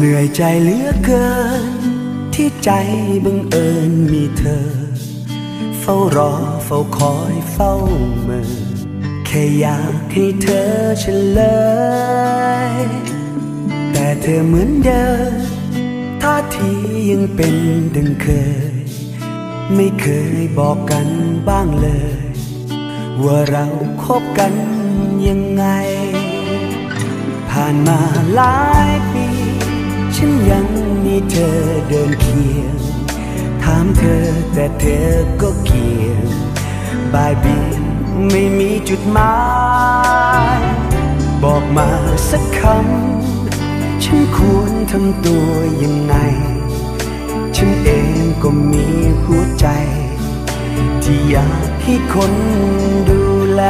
หนื่อยใจเหลือเกิน ที่ใจบังเอิญมีเธอ เฝ้ารอเฝ้าคอยเฝ้าเมื่อแค่อยากให้เธอเฉลย แต่เธอเหมือนเดิมท่าทียังเป็นดังเคย ไม่เคยบอกกันบ้างเลย ว่าเราคบกันยังไง ผ่านมาหลายปี ฉันยังมีเธอเดินเคียง ถามเธอแต่เธอก็เกียงบายเบียงไม่มีจุดหมาย บอกมาสักคำ ฉันควรทำตัวยังไง ฉันเองก็มีหัวใจ ที่อยากให้คนดูแล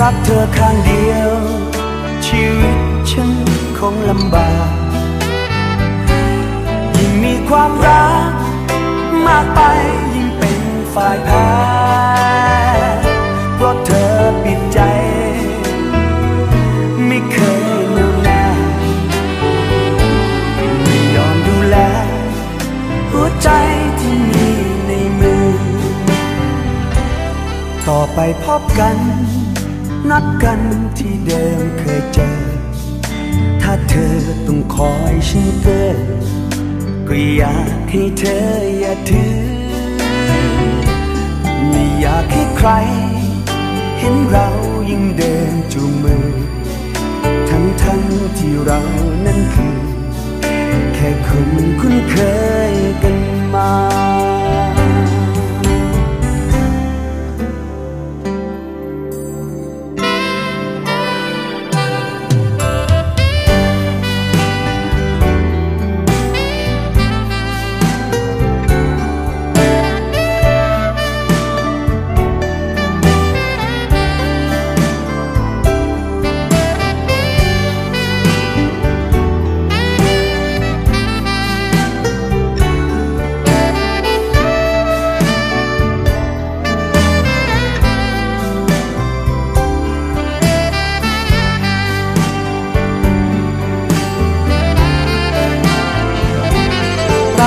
รักเธอข้างเดียว ชีวิตฉันคงลำบากายแพ้ เพราะเธอปิดใจ ไม่เคยแน่วแน่ไม่ยอมดูแล หัวใจที่มีในมือ ต่อไปพบกัน นัดกันที่เดิมเคยเจอ ถ้าเธอต้องคอยฉันเกินก็อยากให้เธออย่าถือ ไม่อยากให้ใคร เห็นเรายิ่งเดินจูงมือทั้ง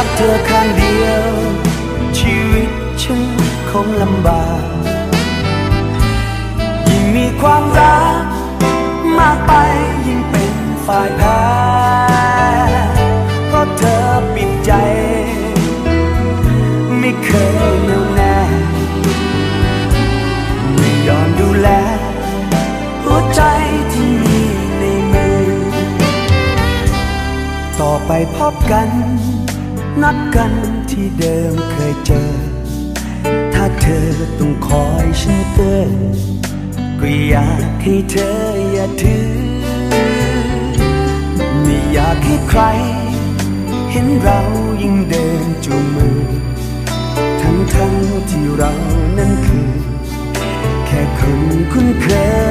รักเธอข้างเดียว ชีวิตฉันคงลำบาก ยิ่งมีความรัก มากไปยิ่งเป็นฝ่ายแพ้เพราะเธอปิดใจ ไม่เคยแน่วแน่ไม่ยอมดูแล หัวใจที่มีในมือ ต่อไปพบกัน นัดกันที่เดิมเคยเจอ ถ้าเธอต้องคอยฉันเตือนก็อยากให้เธออย่าถือ ไม่อยากให้ใคร เห็นเรายิ่งเดินจูงมือ ทั้งทั้งๆที่เรานั้นคือ แค่คนคุ้นเคย